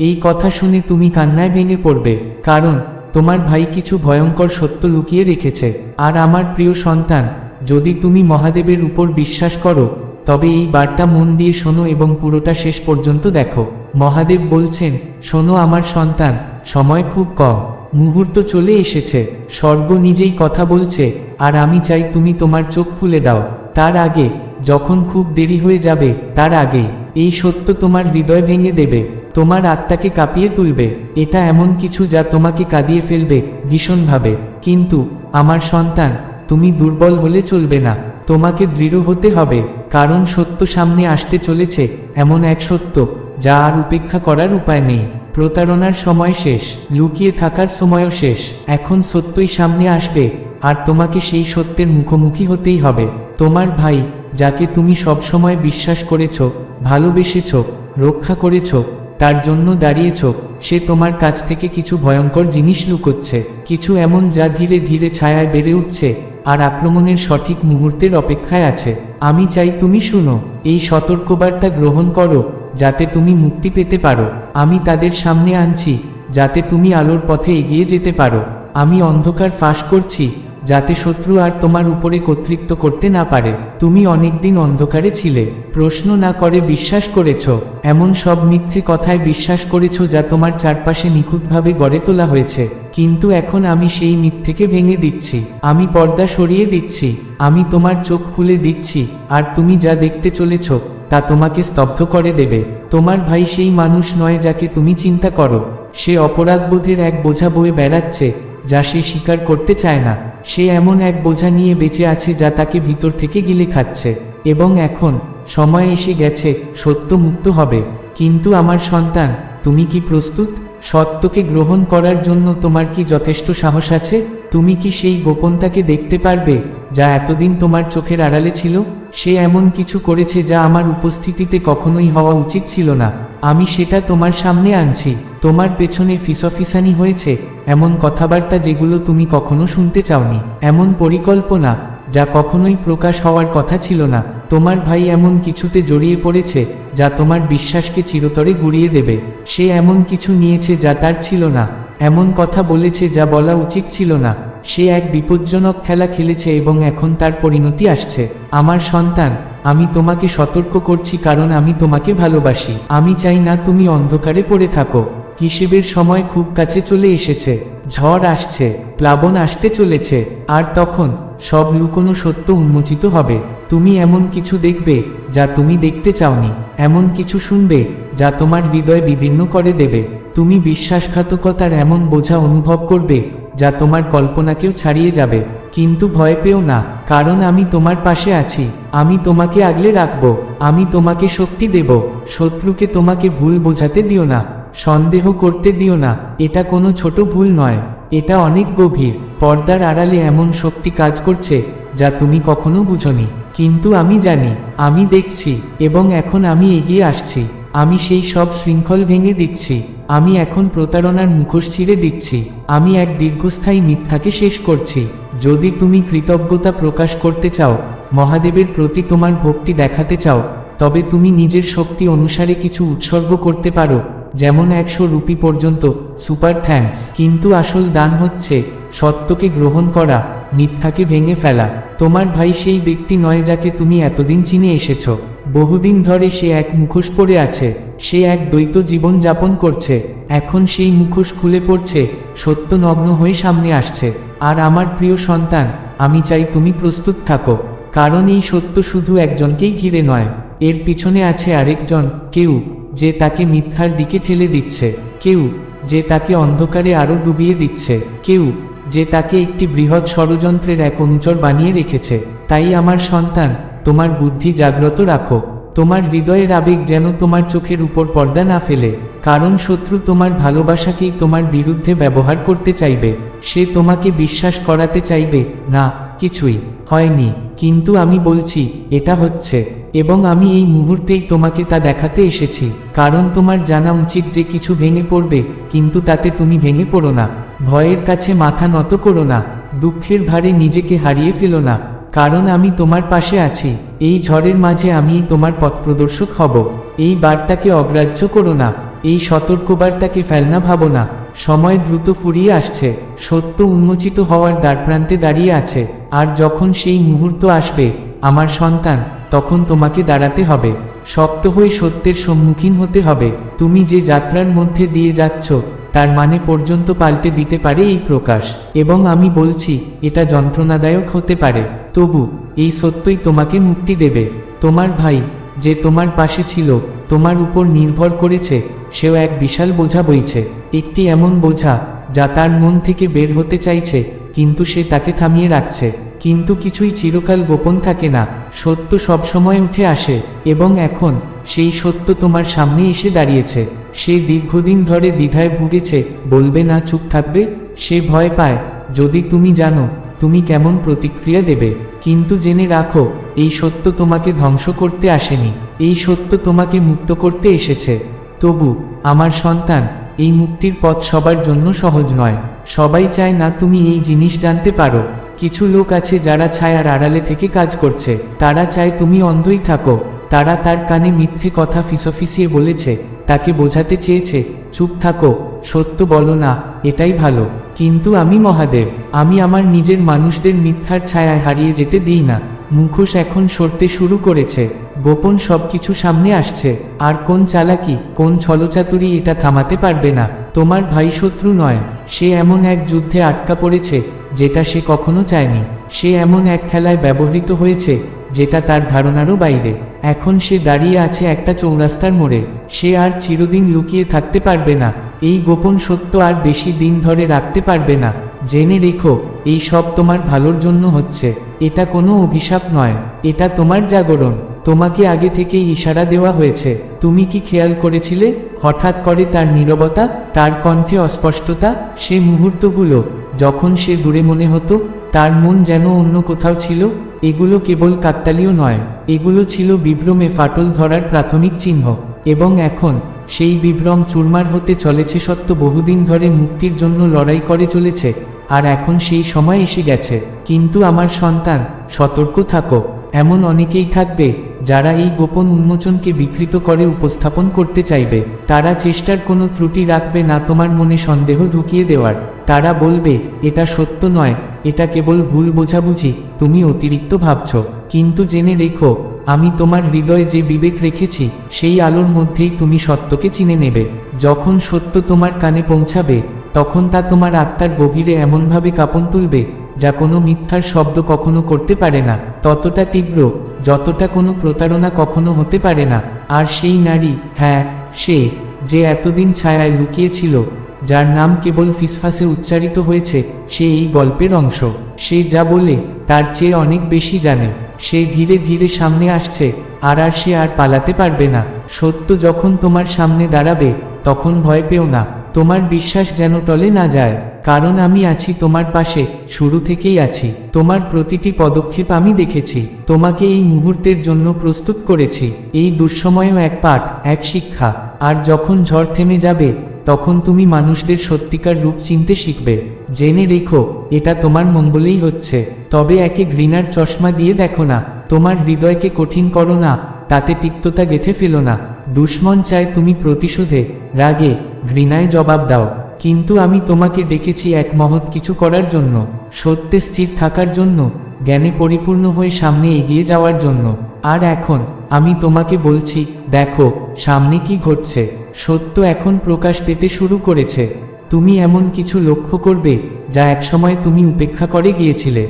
এই কথা শুনে তুমি কান্নায় ভেঙে পড়বে, কারণ তোমার ভাই কিছু ভয়ঙ্কর সত্য লুকিয়ে রেখেছে। আর আমার প্রিয় সন্তান, যদি তুমি মহাদেবের উপর বিশ্বাস করো, তবে এই বার্তা মন দিয়ে শোনো এবং পুরোটা শেষ পর্যন্ত দেখো। মহাদেব বলছেন, শোনো আমার সন্তান, সময় খুব কম, মুহূর্ত চলে এসেছে, স্বর্গ নিজেই কথা বলছে, আর আমি চাই তুমি তোমার চোখ খুলে দাও। তার আগে, যখন খুব দেরি হয়ে যাবে, তার আগে এই সত্য তোমার হৃদয় ভেঙে দেবে। তোমার আত্মাকে কাঁপিয়ে তুলবে। এটা এমন কিছু যা তোমাকে কাঁদিয়ে ফেলবে, ভীষণভাবে। কিন্তু, আমার সন্তান, তুমি দুর্বল হলে চলবে না। তোমাকে দৃঢ় হতে হবে, কারণ সত্য সামনে আসতে চলেছে, এমন এক সত্য, যা আর উপেক্ষা করার উপায় নেই। প্রতারণার সময় শেষ, লুকিয়ে থাকার সময়ও শেষ। এখন সত্যই সামনে আসবে, আর তোমাকে সেই সত্যের মুখোমুখি হতেই হবে। তোমার ভাই, যাকে তুমি সবসময় বিশ্বাস করেছ, ভালোবেসেছ, রক্ষা করেছ তার জন্য দাঁড়িয়েছ, সে তোমার কাছ থেকে কিছু ভয়ঙ্কর জিনিস লুকোচ্ছে, কিছু এমন যা ধীরে ধীরে ছায়ায় বেড়ে উঠছে, আর আক্রমণের সঠিক মুহূর্তের অপেক্ষায় আছে। আমি চাই তুমি শুনো, এই সতর্কবার্তা গ্রহণ করো, যাতে তুমি মুক্তি পেতে পারো। আমি তাদের সামনে আনছি, যাতে তুমি আলোর পথে এগিয়ে যেতে পারো। আমি অন্ধকার ফাঁস করছি যাতে শত্রু আর তোমার উপরে কর্তৃত্ব করতে না পারে। তুমি অনেকদিন অন্ধকারে ছিলে। প্রশ্ন না করে বিশ্বাস করেছ। এমন সব মিথ্যে কথায় বিশ্বাস করেছ যা তোমার চারপাশে নিখুঁতভাবে গড়ে তোলা হয়েছে। কিন্তু এখন আমি সেই মিথ্যেকে ভেঙে দিচ্ছি। আমি পর্দা সরিয়ে দিচ্ছি। আমি তোমার চোখ খুলে দিচ্ছি। আর তুমি যা দেখতে চলেছ, তা তোমাকে স্তব্ধ করে দেবে। তোমার ভাই সেই মানুষ নয় যাকে তুমি চিন্তা করো। সে অপরাধবোধের এক বোঝা বয়ে বেড়াচ্ছে, যা সে স্বীকার করতে চায় না। সে এমন এক বোঝা নিয়ে বেঁচে আছে যা তাকে ভিতর থেকে গিলে খাচ্ছে। এবং এখন, সময় এসে গেছে, সত্য মুক্ত হবে। কিন্তু আমার সন্তান, তুমি কি প্রস্তুত? সত্যকে গ্রহণ করার জন্য তোমার কি যথেষ্ট সাহস আছে? তুমি কি সেই গোপনতাকে দেখতে পারবে, যা এতদিন তোমার চোখের আড়ালে ছিল? সে এমন কিছু করেছে যা আমার উপস্থিতিতে কখনোই হওয়া উচিত ছিল না। আমি সেটা তোমার সামনে আনছি, তোমার পেছনে ফিসফিসানি হয়েছে, এমন কথাবার্তা যেগুলো তুমি কখনো শুনতে চাওনি। এমন পরিকল্পনা, যা কখনোই প্রকাশ হওয়ার কথা ছিল না। তোমার ভাই এমন কিছুতে জড়িয়ে পড়েছে, যা তোমার বিশ্বাসকে চিরতরে গুড়িয়ে দেবে। সে এমন কিছু নিয়েছে যা তার ছিল না। এমন কথা বলেছে যা বলা উচিত ছিল না। সে এক বিপজ্জনক খেলা খেলেছে এবং এখন তার পরিণতি আসছে। আমার সন্তান, আমি তোমাকে সতর্ক করছি কারণ আমি তোমাকে ভালোবাসি। আমি চাই না তুমি অন্ধকারে পড়ে থাকো। হিসেবের সময় খুব কাছে চলে এসেছে, ঝড় আসছে, প্লাবন আসতে চলেছে, আর তখন সব লুকোনো সত্য উন্মোচিত হবে। তুমি এমন কিছু দেখবে যা তুমি দেখতে চাওনি, এমন কিছু শুনবে যা তোমার হৃদয় বিদীর্ণ করে দেবে। তুমি বিশ্বাসঘাতকতার এমন বোঝা অনুভব করবে যা তোমার কল্পনাকেও ছাড়িয়ে যাবে। কিন্তু ভয় পেও না, কারণ আমি তোমার পাশে আছি, আমি তোমাকে আগলে রাখব, আমি তোমাকে শক্তি দেব, শত্রুকে তোমাকে ভুল বোঝাতে দিও না। সন্দেহ করতে দিও না, এটা কোনো ছোট ভুল নয়, এটা অনেক গভীর। পর্দার আড়ালে এমন শক্তি কাজ করছে, যা তুমি কখনো বুঝনি। কিন্তু আমি জানি, আমি দেখছি, এবং এখন আমি এগিয়ে আসছি। আমি সেই সব শৃঙ্খল ভেঙে দিচ্ছি। আমি এখন প্রতারণার মুখোশ ছিঁড়ে দিচ্ছি। আমি এক দীর্ঘস্থায়ী মিথ্যাকে শেষ করছি। যদি তুমি কৃতজ্ঞতা প্রকাশ করতে চাও, মহাদেবের প্রতি তোমার ভক্তি দেখাতে চাও, তবে তুমি নিজের শক্তি অনুসারে কিছু উৎসর্গ করতে পারো। যেমন একশো রুপি পর্যন্ত সুপার থ্যাঙ্কস কিন্তু আসল দান হচ্ছে, সত্যকে গ্রহণ করা, মিথ্যাকে ভেঙে ফেলা। তোমার ভাই সেই ব্যক্তি নয় যাকে তুমি এতদিন চিনে এসেছ। বহুদিন ধরে সে এক মুখোশ পরে আছে, সে এক দ্বৈত জীবন যাপন করছে। এখন সেই মুখোশ খুলে পড়ছে, সত্য নগ্ন হয়ে সামনে আসছে। আর আমার প্রিয় সন্তান, আমি চাই তুমি প্রস্তুত থাকো, কারণ এই সত্য শুধু একজনকেই ঘিরে নয়, এর পিছনে আছে আরেকজন, কেউ। যে তাকে মিথ্যার দিকে ঠেলে দিচ্ছে। কেউ, যে তাকে অন্ধকারে আরও ডুবিয়ে দিচ্ছে। কেউ, যে তাকে একটি বৃহৎ ষড়যন্ত্রের এক অনুচর বানিয়ে রেখেছে। তাই আমার সন্তান, তোমার বুদ্ধি জাগ্রত রাখো। তোমার হৃদয়ের আবেগ যেন তোমার চোখের উপর পর্দা না ফেলে। কারণ শত্রু তোমার ভালোবাসাকেই তোমার বিরুদ্ধে ব্যবহার করতে চাইবে। সে তোমাকে বিশ্বাস করাতে চাইবে, না, কিছুই হয়নি। কিন্তু আমি বলছি, এটা হচ্ছে। এবং আমি এই মুহূর্তেই তোমাকে তা দেখাতে এসেছি, কারণ তোমার জানা উচিত যে কিছু ভেঙে পড়বে, কিন্তু তাতে তুমি ভেঙে পড়ো না। ভয়ের কাছে মাথা নত করো না, দুঃখের ভারে নিজেকে হারিয়ে ফেলো না, কারণ আমি তোমার পাশে আছি, এই ঝড়ের মাঝে আমি তোমার পথপ্রদর্শক হব। এই বার্তাকে অগ্রাহ্য করো না, এই সতর্কবার্তাকে ফেলনা ভাবো না, সময় দ্রুত ফুরিয়ে আসছে, সত্য উন্মোচিত হওয়ার দ্বারপ্রান্তে দাঁড়িয়ে আছে, আর যখন সেই মুহূর্ত আসবে, আমার সন্তান তখন তোমাকে দাঁড়াতে হবে। শক্ত হয়ে সত্যের সম্মুখীন হতে হবে। তুমি যে যাত্রার মধ্যে দিয়ে যাচ্ছ, তার মানে পর্যন্ত পাল্টে দিতে পারে এই প্রকাশ। এবং আমি বলছি, এটা যন্ত্রণাদায়ক হতে পারে। তবু, এই সত্যই তোমাকে মুক্তি দেবে। তোমার ভাই, যে তোমার পাশে ছিল, তোমার উপর নির্ভর করেছে, সেও এক বিশাল বোঝা বইছে। একটি এমন বোঝা, যা তার মন থেকে বের হতে চাইছে, কিন্তু সে তাকে থামিয়ে রাখছে। কিন্তু কিছুই চিরকাল গোপন থাকে না। সত্য সবসময় উঠে আসে এবং এখন সেই সত্য তোমার সামনে এসে দাঁড়িয়েছে। সে দীর্ঘদিন ধরে দ্বিধায় ভুগেছে, বলবে, না, চুপ থাকবে? সে ভয় পায়, যদি তুমি জানো, তুমি কেমন প্রতিক্রিয়া দেবে? কিন্তু জেনে রাখো, এই সত্য তোমাকে ধ্বংস করতে আসেনি। এই সত্য তোমাকে মুক্ত করতে এসেছে। তবু আমার সন্তান, এই মুক্তির পথ সবার জন্য সহজ নয়। সবাই চায়, না, তুমি এই জিনিস জানতে পারো। কিছু লোক আছে যারা ছায়ার আড়ালে থেকে কাজ করছে। তারা চায় তুমি অন্ধই থাকো। তারা তার কানে মিথ্যে কথা ফিসফিসিয়ে বলেছে। তাকে বোঝাতে চেয়েছে, চুপ থাকো, সত্য বলো না, এটাই ভালো। কিন্তু আমি মহাদেব, আমি আমার নিজের মানুষদের মিথ্যার ছায়ায় হারিয়ে যেতে দিই না। মুখোশ এখন সরতে শুরু করেছে। গোপন সবকিছু সামনে আসছে। আর কোন চালাকি, কোন ছলচাতুরি এটা থামাতে পারবে না। তোমার ভাই শত্রু নয়, সে এমন এক যুদ্ধে আটকা পড়েছে যেটা সে কখনো চায়নি। সে এমন এক খেলায় ব্যবহৃত হয়েছে, যেটা তার ধারণারও বাইরে। এখন সে দাঁড়িয়ে আছে একটা চৌরাস্তার মোড়ে। সে আর চিরদিন লুকিয়ে থাকতে পারবে না। এই গোপন সত্য আর বেশি দিন ধরে রাখতে পারবে না। জেনে রেখো, এই সব তোমার ভালোর জন্য হচ্ছে। এটা কোনো অভিশাপ নয়। এটা তোমার জাগরণ। তোমাকে আগে থেকেই ইশারা দেওয়া হয়েছে। তুমি কি খেয়াল করেছিলে? হঠাৎ করে তার নীরবতা, তার কণ্ঠে অস্পষ্টতা, সে মুহূর্তগুলো, যখন সে দূরে মনে হতো, তার মন যেন অন্য কোথাও ছিল, এগুলো কেবল কাকতালীয় নয়। এগুলো ছিল বিভ্রমে ফাটল ধরার প্রাথমিক চিহ্ন। এবং এখন, সেই বিভ্রম চুরমার হতে চলেছে সত্য বহুদিন ধরে মুক্তির জন্য লড়াই করে চলেছে। আর এখন সেই সময় এসে গেছে। কিন্তু আমার সন্তান, সতর্ক থাকো। এমন অনেকেই থাকবে, যারা এই গোপন উন্মোচনকে বিকৃত করে উপস্থাপন করতে চাইবে। তারা চেষ্টার কোনো ত্রুটি রাখবে না, তোমার মনে সন্দেহ ঢুকিয়ে দেওয়ার। তারা বলবে, এটা সত্য নয়, এটা কেবল ভুল বোঝাবুঝি, তুমি অতিরিক্ত ভাবছ। কিন্তু জেনে রেখো, আমি তোমার হৃদয়ে যে বিবেক রেখেছি, সেই আলোর মধ্যেই তুমি সত্যকে চিনে নেবে। যখন সত্য তোমার কানে পৌঁছাবে, তখন তা তোমার আত্মার গভীরে এমনভাবে কাঁপন তুলবে যা কোনো মিথ্যার শব্দ কখনো করতে পারে না, ততটা তীব্র, যতটা কোনো প্রতারণা কখনো হতে পারে না। আর সেই নারী হ্যাঁ সে, যে এতদিন ছায়ায় লুকিয়েছিল, যার নাম কেবল ফিসফাসে উচ্চারিত হয়েছে, সে এই গল্পের অংশ। সে যা বলে, তার চেয়ে অনেক বেশি জানে। সে ধীরে ধীরে সামনে আসছে, আর আর সে আর পালাতে পারবে না। সত্য যখন তোমার সামনে দাঁড়াবে, তখন ভয় পেও না। তোমার বিশ্বাস যেন টলে না যায়, কারণ আমি আছি তোমার পাশে, শুরু থেকেই আছি। তোমার প্রতিটি পদক্ষেপ আমি দেখেছি, তোমাকে এই মুহূর্তের জন্য প্রস্তুত করেছি। এই দুঃসময়ও এক পাঠ, এক শিক্ষা, আর যখন ঝড় থেমে যাবে, তখন তুমি মানুষদের সত্যিকার রূপ চিনতে শিখবে। জেনে রেখো, এটা তোমার মঙ্গলেই হচ্ছে। তবে একে ঘৃণার চশমা দিয়ে দেখো না, তোমার হৃদয়কে কঠিন করো না, তাতে তিক্ততা গেথে ফেলো না। দুশ্মন চায় তুমি প্রতিশোধে, রাগে ঘৃণায় জবাব দাও, কিন্তু আমি তোমাকে ডেকেছি এক মহৎ কিছু করার জন্য, সত্যে স্থির থাকার জন্য, জ্ঞানে পরিপূর্ণ হয়ে সামনে এগিয়ে যাওয়ার জন্য। আর এখন, আমি তোমাকে বলছি, দেখো, সামনে কি ঘটছে, সত্য এখন প্রকাশ পেতে শুরু করেছে। তুমি এমন কিছু লক্ষ্য করবে, যা একসময় তুমি উপেক্ষা করে গিয়েছিলে।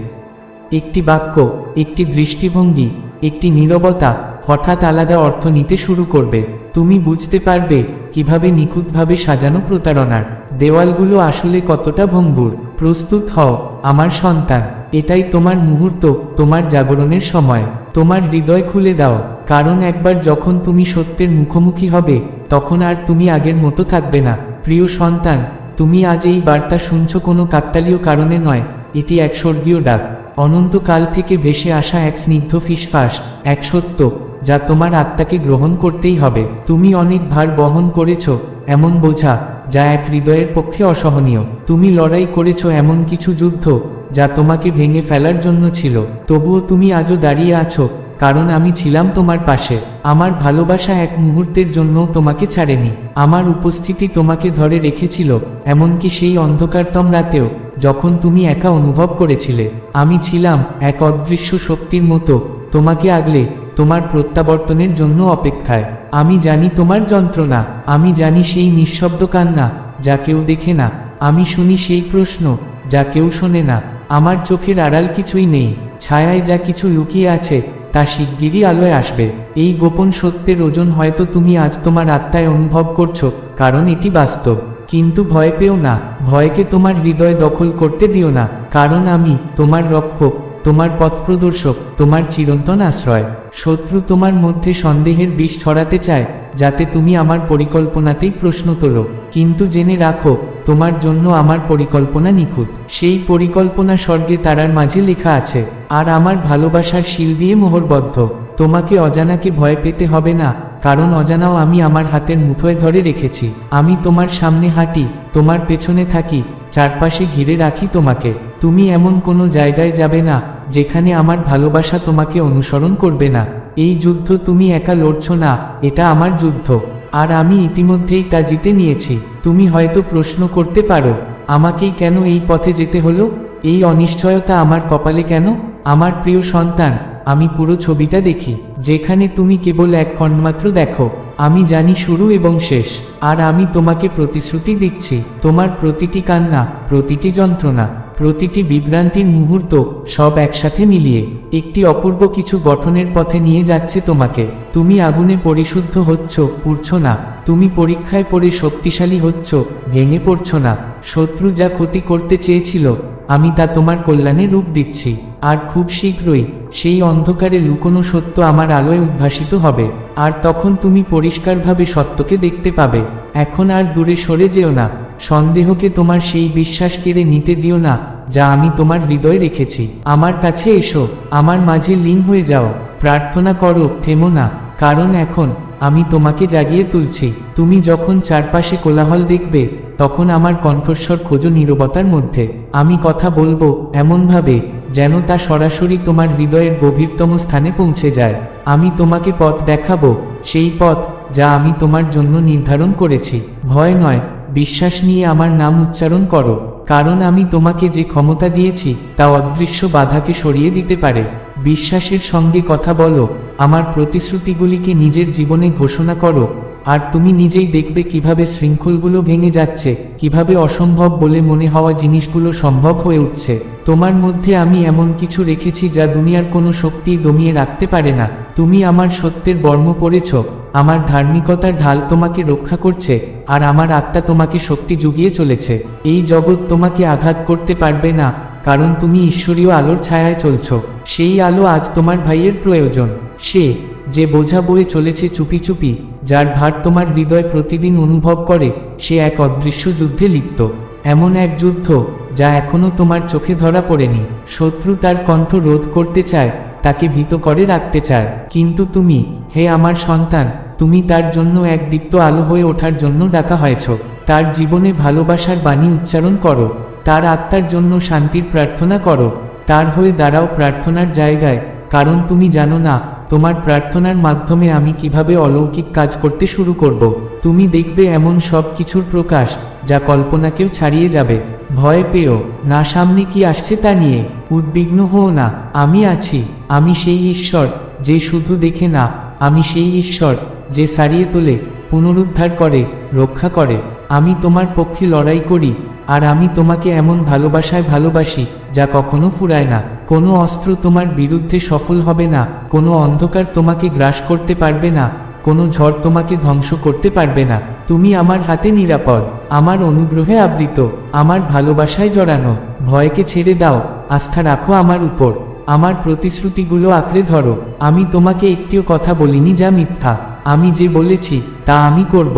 একটি বাক্য, একটি দৃষ্টিভঙ্গি, একটি নীরবতা, হঠাৎ আলাদা অর্থ নিতে শুরু করবে। তুমি বুঝতে পারবে কীভাবে নিখুঁতভাবে সাজানো প্রতারণার? দেওয়ালগুলো আসলে কতটা ভঙ্গুর? প্রস্তুত হও, আমার সন্তান, এটাই তোমার মুহূর্ত, তোমার জাগরণের সময়। তোমার হৃদয় খুলে দাও, কারণ একবার যখন তুমি সত্যের মুখোমুখি হবে, তখন আর তুমি আগের মতো থাকবে না। প্রিয় সন্তান, তুমি আজ এই বার্তা শুনছ কোনো কাকতালীয় কারণে নয়, এটি এক স্বর্গীয় ডাক। অনন্তকাল থেকে ভেসে আসা এক স্নিগ্ধ ফিসফাস, এক সত্য। যা তোমার আত্মাকে গ্রহণ করতেই হবে। তুমি অনেক ভার বহন করেছ, এমন বোঝা, যা এক হৃদয়ের পক্ষে অসহনীয়। তুমি লড়াই করেছ এমন কিছু যুদ্ধ, যা তোমাকে ভেঙে ফেলার জন্য ছিল। তবুও তুমি আজও দাঁড়িয়ে আছো, কারণ আমি ছিলাম তোমার পাশে। আমার ভালোবাসা এক মুহূর্তের জন্য তোমাকে ছাড়েনি। আমার উপস্থিতি তোমাকে ধরে রেখেছিল, এমনকি সেই অন্ধকারতম রাতেও, যখন তুমি একা অনুভব করেছিলে। আমি ছিলাম এক অদৃশ্য শক্তির মতো, তোমাকে আগলে তোমার প্রত্যাবর্তনের জন্য অপেক্ষায়। আমি জানি তোমার যন্ত্রণা, আমি জানি সেই নিঃশব্দ কান্না, যা কেউ দেখে না। আমি শুনি সেই প্রশ্ন, যা কেউ শোনে না। আমার চোখের আড়াল কিছুই নেই, ছায়ায় যা কিছু লুকিয়ে আছে, তা শিগগিরই আলোয় আসবে। এই গোপন সত্যের ওজন হয়তো তুমি আজ তোমার আত্মায় অনুভব করছ, কারণ এটি বাস্তব। কিন্তু ভয় পেও না, ভয়কে তোমার হৃদয় দখল করতে দিও না, কারণ আমি তোমার রক্ষক। তোমার পথপ্রদর্শক, তোমার চিরন্তন আশ্রয়। শত্রু তোমার মধ্যে সন্দেহের বিষ ছড়াতে চায়, যাতে তুমি আমার পরিকল্পনাতেই প্রশ্ন তোলো কিন্তু জেনে রাখো, তোমার জন্য আমার পরিকল্পনা নিখুঁত। সেই পরিকল্পনা স্বর্গে তারার মাঝে লেখা আছে, আর আমার ভালোবাসার শিল দিয়ে মোহরবদ্ধ। তোমাকে অজানাকে ভয় পেতে হবে না, কারণ অজানাও আমি আমার হাতের মুঠোয় ধরে রেখেছি। আমি তোমার সামনে হাঁটি, তোমার পেছনে থাকি চারপাশে ঘিরে রাখি তোমাকে। তুমি এমন কোনো জায়গায় যাবে না, যেখানে আমার ভালোবাসা তোমাকে অনুসরণ করবে না। এই যুদ্ধ তুমি একা লড়ছ না, এটা আমার যুদ্ধ। আর আমি ইতিমধ্যেই তা জিতে নিয়েছি। তুমি হয়তো প্রশ্ন করতে পারো, আমাকেই কেন এই পথে যেতে হলো? এই অনিশ্চয়তা আমার কপালে কেন? আমার প্রিয় সন্তান, আমি পুরো ছবিটা দেখি, যেখানে তুমি কেবল এক খণ্ডমাত্র দেখো। আমি জানি শুরু এবং শেষ, আর আমি তোমাকে প্রতিশ্রুতি দিচ্ছি, তোমার প্রতিটি কান্না, প্রতিটি যন্ত্রণা, প্রতিটি বিভ্রান্তির মুহূর্ত, সব একসাথে মিলিয়ে, একটি অপূর্ব কিছু গঠনের পথে নিয়ে যাচ্ছে তোমাকে, তুমি আগুনে পরিশুদ্ধ হচ্ছ, পুড়ছ না। তুমি পরীক্ষায় পড়ে শক্তিশালী হচ্ছ, ভেঙে পড়ছ না। শত্রু যা ক্ষতি করতে চেয়েছিল, আমি তা তোমার কল্যাণে রূপ দিচ্ছি। আর খুব শীঘ্রই সেই অন্ধকারে লুকোনো সত্য আমার আলোয় উদ্ভাসিত হবে। আর তখন তুমি পরিষ্কারভাবে সত্যকে দেখতে পাবে। এখন আর দূরে সরে যেও না। সন্দেহকে তোমার সেই বিশ্বাস কেড়ে নিতে দিও না, যা আমি তোমার হৃদয়ে রেখেছি। আমার কাছে এসো, আমার মাঝে লীন হয়ে যাও। প্রার্থনা করো, থেমো না। কারণ এখন আমি তোমাকে জাগিয়ে তুলছি। তুমি যখন চারপাশে কোলাহল দেখবে, তখন আমার কণ্ঠস্বর খোঁজো নীরবতার মধ্যে। আমি কথা বলব এমনভাবে, যেন তা সরাসরি তোমার হৃদয়ের গভীরতম স্থানে পৌঁছে যায়। আমি তোমাকে পথ দেখাবো, সেই পথ যা আমি তোমার জন্য নির্ধারণ করেছি। ভয় নয়, বিশ্বাস নিয়ে আমার নাম উচ্চারণ করো। কারণ আমি তোমাকে যে ক্ষমতা দিয়েছি, তা অদৃশ্য বাধাকে সরিয়ে দিতে পারে। বিশ্বাসের সঙ্গে কথা বলো, আমার প্রতিশ্রুতিগুলিকে নিজের জীবনে ঘোষণা করো, আর তুমি নিজেই দেখবে কীভাবে শৃঙ্খলগুলো ভেঙে যাচ্ছে, কীভাবে অসম্ভব বলে মনে হওয়া জিনিসগুলো সম্ভব হয়ে উঠছে। তোমার মধ্যে আমি এমন কিছু রেখেছি যা দুনিয়ার কোনো শক্তি দমিয়ে রাখতে পারে না। তুমি আমার সত্যের বর্ম পড়েছ, আমার ধার্মিকতার ঢাল তোমাকে রক্ষা করছে, আর আমার আত্মা তোমাকে শক্তি জুগিয়ে চলেছে। এই জগৎ তোমাকে আঘাত করতে পারবে না। কারণ তুমি ঈশ্বরীয় আলোর ছায়ায় চলছ। সেই আলো আজ তোমার ভাইয়ের প্রয়োজন। সে, যে বোঝা বয়ে চলেছে চুপি চুপি, যার ভার তোমার হৃদয় প্রতিদিন অনুভব করে, সে এক অদৃশ্য যুদ্ধে লিপ্ত। এমন এক যুদ্ধ, যা এখনও তোমার চোখে ধরা পড়েনি। শত্রু তার কণ্ঠ রোধ করতে চায়, তাকে ভীত করে রাখতে চায়। কিন্তু তুমি, হে আমার সন্তান, তুমি তার জন্য এক দীপ্ত আলো হয়ে ওঠার জন্য ডাকা হয়েছ। তার জীবনে ভালোবাসার বাণী উচ্চারণ করো। তার আত্মার জন্য শান্তির প্রার্থনা করো। তার হয়ে দাঁড়াও প্রার্থনার জায়গায়, কারণ তুমি জানো না, তোমার প্রার্থনার মাধ্যমে আমি কীভাবে অলৌকিক কাজ করতে শুরু করব। তুমি দেখবে এমন সব কিছুর প্রকাশ, যা কল্পনাকেও ছাড়িয়ে যাবে। ভয় পেও, না সামনে কি আসছে তা নিয়ে। উদ্বিগ্ন হও না, আমি আছি, আমি সেই ঈশ্বর, যে শুধু দেখে না, আমি সেই ঈশ্বর, যে সারিয়ে তোলে, পুনরুদ্ধার করে, রক্ষা করে। আমি তোমার পক্ষে লড়াই করি আর আমি তোমাকে এমন ভালোবাসায় ভালোবাসি, যা কখনো ফুরায় না। কোনো অস্ত্র তোমার বিরুদ্ধে সফল হবে না, কোনো অন্ধকার তোমাকে গ্রাস করতে পারবে না, কোনো ঝড় তোমাকে ধ্বংস করতে পারবে না। তুমি আমার হাতে নিরাপদ, আমার অনুগ্রহে আবৃত, আমার ভালোবাসায় জড়ানো। ভয়কে ছেড়ে দাও, আস্থা রাখো আমার উপর, আমার প্রতিশ্রুতিগুলো আঁকড়ে ধরো। আমি তোমাকে একটিও কথা বলিনি যা মিথ্যা। আমি যে বলেছি, তা আমি করব।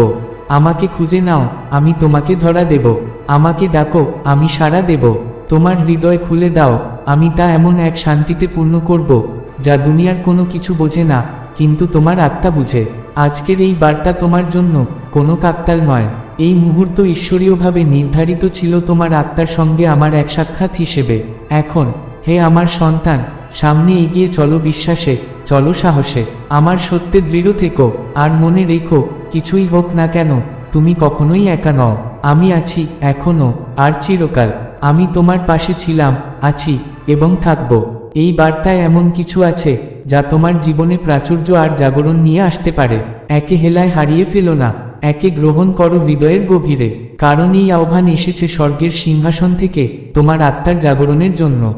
আমাকে খুঁজে নাও, আমি তোমাকে ধরা দেব। আমাকে ডাকো, আমি সাড়া দেব। তোমার হৃদয় খুলে দাও, আমি তা এমন এক শান্তিতে পূর্ণ করব, যা দুনিয়ার কোনো কিছু বোঝে না, কিন্তু তোমার আত্মা বুঝে। আজকের এই বার্তা তোমার জন্য কোনো কাকতাল নয়। এই মুহূর্ত ঈশ্বরীয়ভাবে নির্ধারিত ছিল তোমার আত্মার সঙ্গে আমার এক সাক্ষাৎ হিসেবে। এখন, হে আমার সন্তান, সামনে এগিয়ে চলো বিশ্বাসে, চলো সাহসে। আমার সত্যে দৃঢ় থেকো, আর মনে রেখো, কিছুই হোক না কেন, তুমি কখনোই একা নও। আমি আছি এখনও আর চিরকাল। আমি তোমার পাশে ছিলাম, আছি, এবং থাকব। এই বার্তায় এমন কিছু আছে, যা তোমার জীবনে প্রাচুর্য আর জাগরণ নিয়ে আসতে পারে। একে হেলায় হারিয়ে ফেলো না, একে গ্রহণ করো হৃদয়ের গভীরে। কারণ এই আহ্বান এসেছে স্বর্গের সিংহাসন থেকে তোমার আত্মার জাগরণের জন্য।